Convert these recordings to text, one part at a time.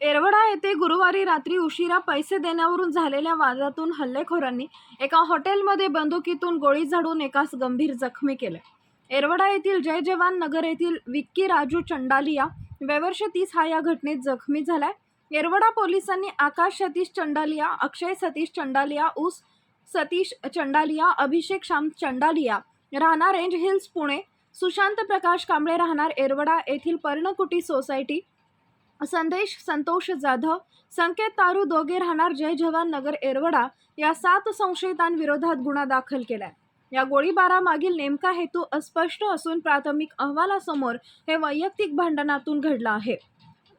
एरवडा येथे गुरुवारी रात्री उशिरा पैसे देण्यावरून झालेल्या वादातून हल्लेखोरांनी एका हॉटेलमध्ये बंदुकीतून गोळी झाडून एकास गंभीर जखमी केले. एरवडा येथील जय जवान नगर येथील विक्की राजू चंडालिया वेवर्ष तीस हा या घटनेत जखमी झालाय. येरवडा पोलिसांनी आकाश सतीश चंडालिया अक्षय सतीश चंडालिया ऊस सतीश चंडालिया अभिषेक श्याम चंडालिया राहणार रेंज हिल्स पुणे सुशांत प्रकाश कांबळे राहणार एरवडा येथील पर्णकुटी सोसायटी संदेश संतोष जाधव संकेत तारू दोघे राहणार जय जवान नगर एरवडा या सात संशयितांविरोधात गुन्हा दाखल केलाय. या गोळीबारामागील नेमका हेतू अस्पष्ट असून प्राथमिक अहवालासमोर हे वैयक्तिक भांडणातून घडलं आहे.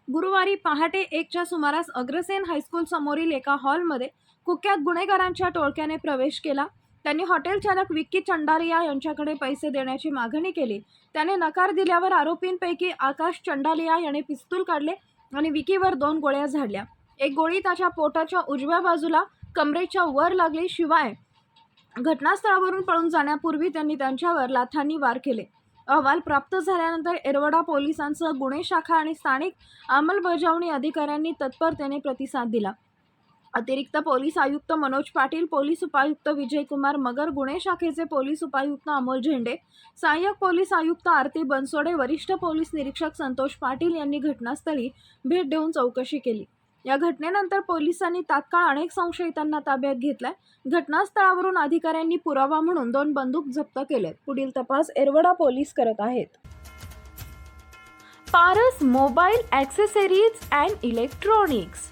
गुरुवारी पहाटे एकच्या सुमारास अग्रसेन हायस्कूल समोरील एका हॉलमध्ये कुख्यात गुन्हेगारांच्या टोळक्याने प्रवेश केला. त्यांनी हॉटेल चालक विक्की चंडालिया यांच्याकडे पैसे देण्याची मागणी केली. त्याने नकार दिल्यावर आरोपींपैकी आकाश चंडालिया याने पिस्तूल काढले आणि विकीवर दोन गोळ्या झाडल्या. एक गोळी त्याच्या पोटाच्या उजव्या बाजूला कमरेच्या वर लागली शिवाय घटनास्थळावरून पळून जाण्यापूर्वी त्यांनी त्यांच्यावर लाथांनी वार केले. अहवाल प्राप्त झाल्यानंतर एरवडा पोलिसांसह गुन्हे शाखा आणि स्थानिक अंमलबजावणी अधिकाऱ्यांनी तत्परतेने प्रतिसाद दिला. अतिरिक्त पोलीस आयुक्त मनोज पाटील पोलीस उपायुक्त विजयकुमार मगर गुन्हे शाखेचे पोलीस उपायुक्त अमोल झेंडे सहाय्यक पोलीस आयुक्त आरती बनसोडे वरिष्ठ पोलीस निरीक्षक संतोष पाटील यांनी घटनास्थळी भेट देऊन चौकशी केली. या घटनेनंतर पोलिसांनी तात्काळ अनेक संशयितांना ताब्यात घेतलाय. घटनास्थळावरून अधिकाऱ्यांनी पुरावा म्हणून दोन बंदूक जप्त केलेत. पुढील तपास एरवडा पोलीस करत आहेत. Paras mobile accessories and electronics